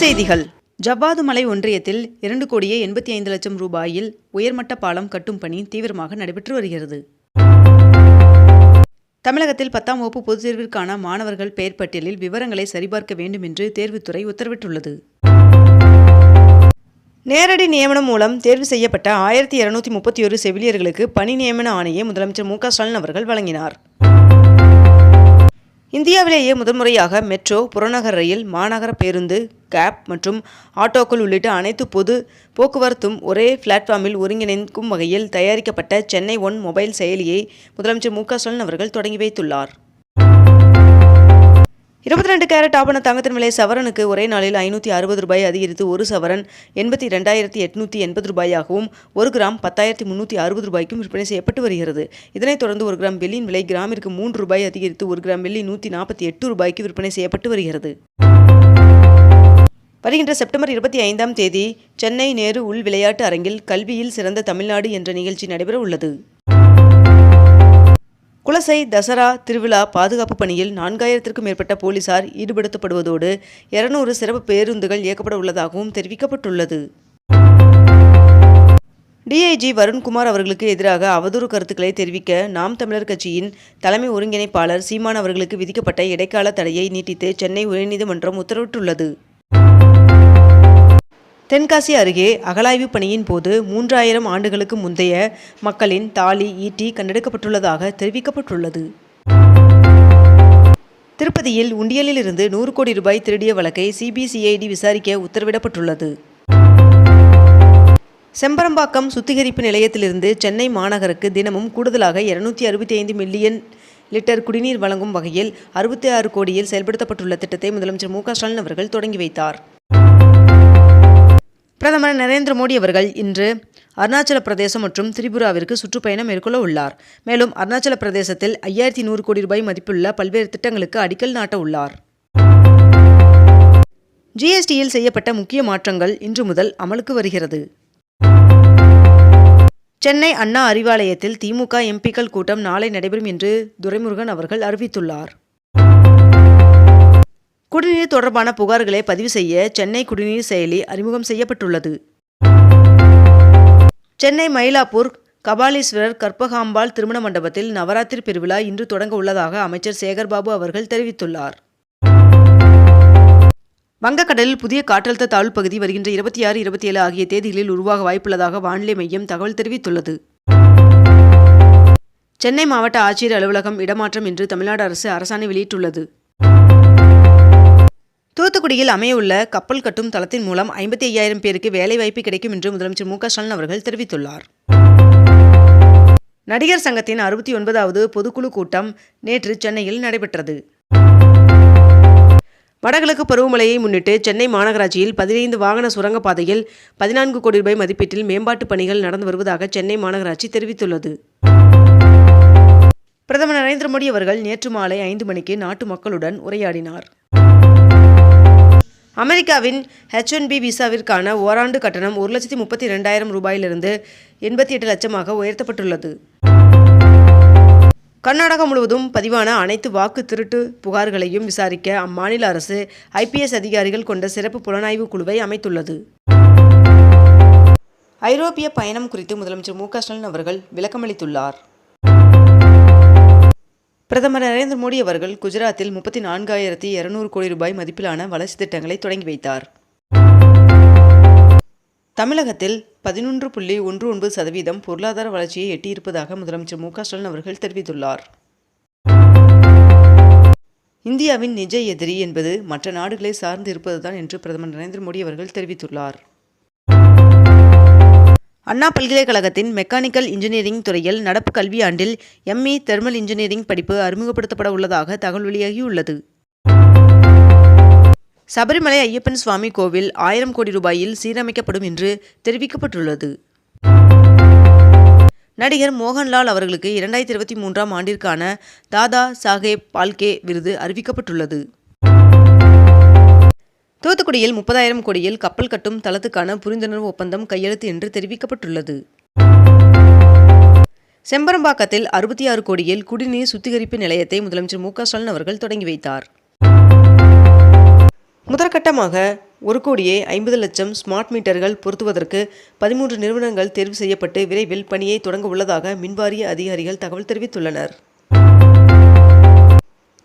செய்திகள். ஜவ்வாது மலை ஒன்றியத்தில் இரண்டு கோடியே எண்பத்தி ஐந்து லட்சம் ரூபாயில் உயர்மட்ட பாலம் கட்டும் பணி தீவிரமாக நடைபெற்று வருகிறது. தமிழகத்தில் பத்தாம் வகுப்பு பொதுத் தேர்விற்கான மாணவர்கள் பெயர் பட்டியலில் விவரங்களை சரிபார்க்க வேண்டும் என்று தேர்வுத்துறை உத்தரவிட்டுள்ளது. நேரடி நியமனம் மூலம் தேர்வு செய்யப்பட்ட ஆயிரத்தி இருநூத்தி முப்பத்தி ஒரு செவிலியர்களுக்கு பணி நியமன ஆணையை முதலமைச்சர் மு க ஸ்டாலின் அவர்கள் வழங்கினார். இந்தியாவிலேயே முதன்முறையாக மெட்ரோ புறநகர் ரயில் மாநகர பேருந்து கேப் மற்றும் ஆட்டோக்கள் உள்ளிட்ட அனைத்து பொது போக்குவரத்தும் ஒரே பிளாட்ஃபார்மில் ஒருங்கிணைக்கும் வகையில் தயாரிக்கப்பட்ட சென்னை ஒன் மொபைல் செயலியை முதலமைச்சர் மு க ஸ்டாலின் அவர்கள் தொடங்கி வைத்துள்ளார். இருபத்தி ரெண்டு கேரட் ஆபண தங்கத்தின் விலை சவரனுக்கு ஒரே நாளில் ஐநூற்றி அறுபது ரூபாய் அதிகரித்து ஒரு சவரன் எண்பத்தி ரெண்டாயிரத்தி எட்நூற்றி எண்பது ரூபாயாகவும் ஒரு கிராம் பத்தாயிரத்தி முந்நூற்றி அறுபது ரூபாய்க்கும் விற்பனை செய்யப்பட்டு வருகிறது. இதனைத் தொடர்ந்து ஒரு கிராம் வெள்ளியின் விலை கிராமிற்கு மூன்று ரூபாய் அதிகரித்து ஒரு கிராம் வெள்ளி நூற்றி நாற்பத்தி எட்டு ரூபாய்க்கு விற்பனை செய்யப்பட்டு வருகிறது. வருகின்ற செப்டம்பர் இருபத்தி ஐந்தாம் தேதி சென்னை நேரு உள் விளையாட்டு அரங்கில் கல்வியில் சிறந்த தமிழ்நாடு என்ற நிகழ்ச்சி நடைபெற உள்ளது. குலசை தசரா திருவிழா பாதுகாப்பு பணியில் நான்காயிரத்திற்கும் மேற்பட்ட போலீசார் ஈடுபடுத்தப்படுவதோடு இருநூறு சிறப்பு பேருந்துகள் இயக்கப்பட உள்ளதாகவும் தெரிவிக்கப்பட்டுள்ளது. டிஐஜி வருண்குமார் அவர்களுக்கு எதிராக அவதூறு கருத்துக்களை தெரிவிக்க நாம் தமிழர் கட்சியின் தலைமை ஒருங்கிணைப்பாளர் சீமான் அவர்களுக்கு விதிக்கப்பட்ட இடைக்கால தடையை நீட்டித்து சென்னை உயர்நீதிமன்றம் உத்தரவிட்டுள்ளது. தென்காசி அருகே அகழாய்வு பணியின் போது மூன்றாயிரம் ஆண்டுகளுக்கு முந்தைய மக்களின் தாலி ஈட்டி கண்டெடுக்கப்பட்டுள்ளதாக தெரிவிக்கப்பட்டுள்ளது. திருப்பதியில் உண்டியலில் இருந்து நூறு கோடி ரூபாய் திருடிய வழக்கை சிபிசிஐடி விசாரிக்க உத்தரவிடப்பட்டுள்ளது. செம்பரம்பாக்கம் சுத்திகரிப்பு நிலையத்திலிருந்து சென்னை மாநகருக்கு தினமும் கூடுதலாக இருநூத்தி அறுபத்தி ஐந்து மில்லியன் லிட்டர் குடிநீர் வழங்கும் வகையில் அறுபத்தி ஆறு கோடியில் செயல்படுத்தப்பட்டுள்ள திட்டத்தை முதலமைச்சர் மு க ஸ்டாலின் அவர்கள் தொடங்கி வைத்தார். பிரதமர் நரேந்திர மோடி அவர்கள் இன்று அருணாச்சல பிரதேசம் மற்றும் திரிபுராவிற்கு சுற்றுப்பயணம் மேற்கொள்ள உள்ளார். மேலும் அருணாச்சல பிரதேசத்தில் ஐயாயிரத்தி நூறு கோடி ரூபாய் மதிப்புள்ள பல்வேறு திட்டங்களுக்கு அடிக்கல் நாட்ட உள்ளார். ஜிஎஸ்டியில் செய்யப்பட்ட முக்கிய மாற்றங்கள் இன்று முதல் அமலுக்கு வருகிறது. சென்னை அண்ணா அறிவாலயத்தில் திமுக எம்பிக்கள் கூட்டம் நாளை நடைபெறும் என்று துரைமுருகன் அவர்கள் அறிவித்துள்ளார். குடிநீர் தொடர்பான புகார்களை பதிவு செய்ய சென்னை குடிநீர் செயலி அறிமுகம் செய்யப்பட்டுள்ளது. சென்னை மயிலாப்பூர் கபாலீஸ்வரர் கற்பகாம்பாள் திருமண மண்டபத்தில் நவராத்திரி பெருவிழா இன்று தொடங்க உள்ளதாக அமைச்சர் சேகர்பாபு அவர்கள் தெரிவித்துள்ளார். வங்கக்கடலில் புதிய காற்றழுத்த தாழ்வு பகுதி வருகின்ற இருபத்தி ஆறு இருபத்தி ஏழு ஆகிய தேதிகளில் உருவாக வாய்ப்புள்ளதாக வானிலை மையம் தகவல் தெரிவித்துள்ளது. சென்னை மாவட்ட ஆட்சியர் அலுவலகம் இடமாற்றம் என்று தமிழ்நாடு அரசு அரசாணை வெளியிட்டுள்ளது. தூத்துக்குடியில் அமையவுள்ள கப்பல் கட்டும் தளத்தின் மூலம் ஐம்பத்தி ஐயாயிரம் பேருக்கு வேலைவாய்ப்பு கிடைக்கும் என்று முதலமைச்சர் மு ஸ்டாலின் அவர்கள் தெரிவித்துள்ளார். நடிகர் சங்கத்தின் அறுபத்தி ஒன்பதாவது பொதுக்குழு கூட்டம் நேற்று சென்னையில் நடைபெற்றது. வடகிழக்கு பருவமழையை முன்னிட்டு சென்னை மாநகராட்சியில் பதினைந்து வாகன சுரங்கப்பாதையில் பதினான்கு கோடி ரூபாய் மதிப்பீட்டில் மேம்பாட்டுப் பணிகள் நடந்து வருவதாக சென்னை மாநகராட்சி தெரிவித்துள்ளது. பிரதமர் நரேந்திர மோடி அவர்கள் நேற்று மாலை ஐந்து மணிக்கு நாட்டு மக்களுடன் உரையாடினார். அமெரிக்காவின் ஹெச் ஒன் பி விசாவிற்கான ஓராண்டு கட்டணம் ஒரு லட்சத்தி முப்பத்தி ரெண்டாயிரம் ரூபாயிலிருந்து எண்பத்தி எட்டு லட்சமாக உயர்த்தப்பட்டுள்ளது. கர்நாடகா முழுவதும் பதிவான அனைத்து வாக்கு திருட்டு புகார்களையும் விசாரிக்க அம்மாநில அரசு ஐபிஎஸ் அதிகாரிகள் கொண்ட சிறப்பு புலனாய்வு குழுவை அமைத்துள்ளது. ஐரோப்பிய பயணம் குறித்து முதலமைச்சர் மு க ஸ்டாலின் அவர்கள் விளக்கமளித்துள்ளார். பிரதமர் நரேந்திர மோடி அவர்கள் குஜராத்தில் முப்பத்தி நான்காயிரத்தி இருநூறு கோடி ரூபாய் மதிப்பிலான வளர்ச்சி திட்டங்களை தொடங்கி வைத்தார். தமிழகத்தில் பதினொன்று புள்ளி ஒன்று ஒன்பது சதவீதம் பொருளாதார வளர்ச்சியை எட்டியிருப்பதாக முதலமைச்சர் மு க ஸ்டாலின் அவர்கள் தெரிவித்துள்ளார். இந்தியாவின் நிஜ எதிரி என்பது மற்ற நாடுகளை சார்ந்து இருப்பதுதான் என்று பிரதமர் நரேந்திர மோடி அவர்கள் தெரிவித்துள்ளார். அண்ணா பல்கலைக்கழகத்தின் மெக்கானிக்கல் இன்ஜினியரிங் துறையில் நடப்பு கல்வியாண்டில் எம்இ தெர்மல் இன்ஜினியரிங் படிப்பு அறிமுகப்படுத்தப்பட உள்ளதாக தகவல் வெளியாகியுள்ளது. சபரிமலை ஐயப்பன் சுவாமி கோவில் ஆயிரம் கோடி ரூபாயில் சீரமைக்கப்படும் என்று தெரிவிக்கப்பட்டுள்ளது. நடிகர் மோகன்லால் அவர்களுக்கு இரண்டாயிரத்தி இருபத்தி மூன்றாம் ஆண்டிற்கான தாதா சாஹேப் பால்கே விருது அறிவிக்கப்பட்டுள்ளது. தூத்துக்குடியில் முப்பதாயிரம் கோடியில் கப்பல் கட்டும் தளத்துக்கான புரிந்துணர்வு ஒப்பந்தம் கையெழுத்து என்று தெரிவிக்கப்பட்டுள்ளது. செம்பரம்பாக்கத்தில் அறுபத்தி ஆறு கோடியில் குடிநீர் சுத்திகரிப்பு நிலையத்தை முதலமைச்சர் மு க ஸ்டாலின் அவர்கள் தொடங்கி வைத்தார். முதற்கட்டமாக ஒரு கோடியே ஐம்பது லட்சம் ஸ்மார்ட் மீட்டர்கள் பொருத்துவதற்கு பதிமூன்று நிறுவனங்கள் தேர்வு செய்யப்பட்டு விரைவில் பணியை தொடங்க உள்ளதாக மின்வாரிய அதிகாரிகள் தகவல் தெரிவித்துள்ளனர்.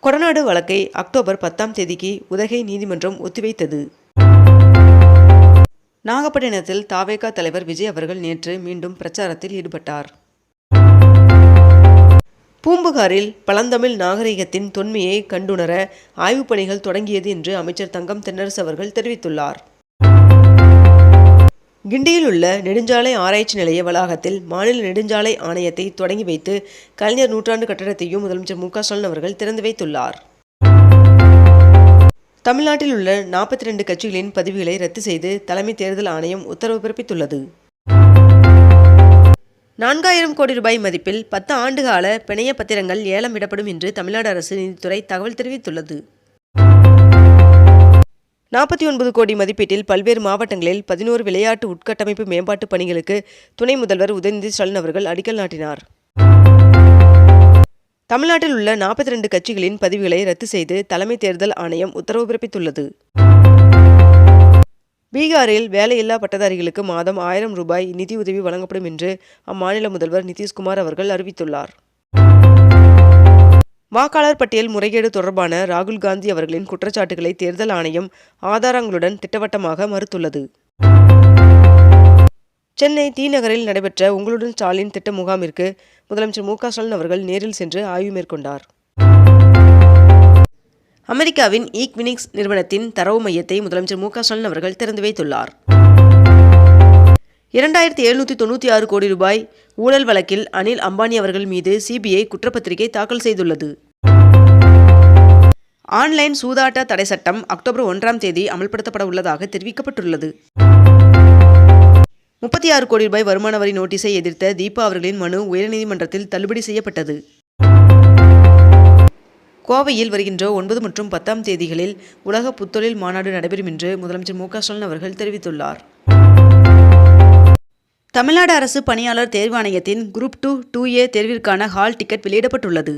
கொடநாடு வழக்கை அக்டோபர் பத்தாம் தேதிக்கு உதகை நீதிமன்றம் ஒத்திவைத்தது. நாகப்பட்டினத்தில் தாவேகா தலைவர் விஜய் அவர்கள் நேற்று மீண்டும் பிரச்சாரத்தில் ஈடுபட்டார். பூம்புகாரில் பழந்தமிழ் நாகரிகத்தின் தொன்மையை கண்டுணர ஆய்வுப் பணிகள் தொடங்கியது என்று அமைச்சர் தங்கம் தென்னரசு அவர்கள் தெரிவித்துள்ளார். கிண்டியில் உள்ள நெடுஞ்சாலை ஆராய்ச்சி நிலைய வளாகத்தில் மாநில நெடுஞ்சாலை ஆணையத்தை தொடங்கி வைத்து கலைஞர் நூற்றாண்டு கட்டடத்தையும் முதலமைச்சர் மு க ஸ்டாலின் அவர்கள் திறந்து வைத்துள்ளார். தமிழ்நாட்டில் உள்ள நாற்பத்தி ரெண்டு கட்சிகளின் பதிவுகளை ரத்து செய்து தலைமை தேர்தல் ஆணையம் உத்தரவு பிறப்பித்துள்ளது. நான்காயிரம் கோடி ரூபாய் மதிப்பில் பத்து ஆண்டுகால பிணைய பத்திரங்கள் ஏலம் விடப்படும் என்று தமிழ்நாடு அரசு நீதித்துறை தகவல் தெரிவித்துள்ளது. நாற்பத்தி ஒன்பது கோடி மதிப்பீட்டில் பல்வேறு மாவட்டங்களில் பதினோரு விளையாட்டு உட்கட்டமைப்பு மேம்பாட்டு பணிகளுக்கு துணை முதல்வர் உதயநிதி ஸ்டாலின் அவர்கள் அடிக்கல் நாட்டினார். தமிழ்நாட்டில் உள்ள நாற்பத்தி ரெண்டு கட்சிகளின் பதிவுகளை ரத்து செய்து தலைமை தேர்தல் ஆணையம் உத்தரவு பிறப்பித்துள்ளது. பீகாரில் வேலையில்லா பட்டதாரிகளுக்கு மாதம் ஆயிரம் ரூபாய் நிதியுதவி வழங்கப்படும் என்று அம்மாநில முதல்வர் நிதிஷ்குமார் அவர்கள் அறிவித்துள்ளார். வாக்காளர் பட்டியல் முறைகேடு தொடர்பான ராகுல் காந்தி அவர்களின் குற்றச்சாட்டுகளை தேர்தல் ஆணையம் ஆதாரங்களுடன் திட்டவட்டமாக மறுத்துள்ளது. சென்னை தி நகரில் நடைபெற்ற உங்களுடன் ஸ்டாலின் திட்ட முகாமிற்கு முதலமைச்சர் மு ஸ்டாலின் அவர்கள் நேரில் சென்று ஆய்வு மேற்கொண்டார். அமெரிக்காவின் ஈக்வினிக்ஸ் நிறுவனத்தின் தரவு மையத்தை முதலமைச்சர் மு ஸ்டாலின் அவர்கள் திறந்து வைத்துள்ளார். இரண்டாயிரத்தி எழுநூற்றி தொண்ணூற்றி ஆறு கோடி ரூபாய் ஊழல் வழக்கில் அனில் அம்பானி அவர்கள் மீது சிபிஐ குற்றப்பத்திரிகை தாக்கல் செய்துள்ளது. ஆன்லைன் சூதாட்ட தடை சட்டம் அக்டோபர் ஒன்றாம் தேதி அமல்படுத்தப்பட உள்ளதாக தெரிவிக்கப்பட்டுள்ளது. முப்பத்தி ஆறு கோடி ரூபாய் வருமான வரி நோட்டீஸை எதிர்த்த தீபா அவர்களின் மனு உயர்நீதிமன்றத்தில் தள்ளுபடி செய்யப்பட்டது. கோவையில் வருகின்ற ஒன்பது மற்றும் பத்தாம் தேதிகளில் உலக புத்தொழில் மாநாடு நடைபெறும் என்று முதலமைச்சர் மு க ஸ்டாலின் அவர்கள் தெரிவித்துள்ளார். தமிழ்நாடு அரசு பணியாளர் தேர்வாணையத்தின் குரூப் டூ டூ ஏ தேர்விற்கான ஹால் டிக்கெட் வெளியிடப்பட்டுள்ளது.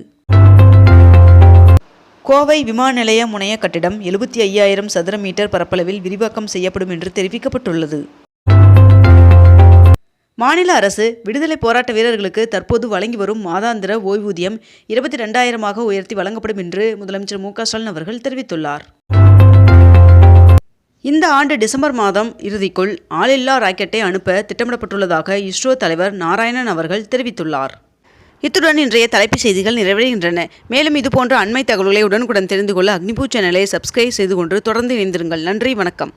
கோவை விமான நிலைய முனைய கட்டிடம் எழுபத்தி ஐயாயிரம் சதுர மீட்டர் பரப்பளவில் விரிவாக்கம் செய்யப்படும் என்று தெரிவிக்கப்பட்டுள்ளது. மாநில அரசு விடுதலை போராட்ட வீரர்களுக்கு தற்போது வழங்கி வரும் மாதாந்திர ஓய்வூதியம் இருபத்தி ரெண்டாயிரமாக உயர்த்தி வழங்கப்படும் என்று முதலமைச்சர் மு க ஸ்டாலின் அவர்கள் தெரிவித்துள்ளார். இந்த ஆண்டு டிசம்பர் மாதம் இறுதிக்குள் ஆளில்லா ராக்கெட்டை அனுப்ப திட்டமிடப்பட்டுள்ளதாக இஸ்ரோ தலைவர் நாராயணன் அவர்கள் தெரிவித்துள்ளார். இத்துடன் இன்றைய தலைப்புச் செய்திகள் நிறைவடைகின்றன. மேலும் இதுபோன்ற அண்மை தகவல்களை உடனுக்குடன் தெரிந்து கொள்ள அக்னிபூ சேனலை சப்ஸ்கிரைப் செய்து கொண்டு தொடர்ந்து இணைந்திருங்கள். நன்றி வணக்கம்.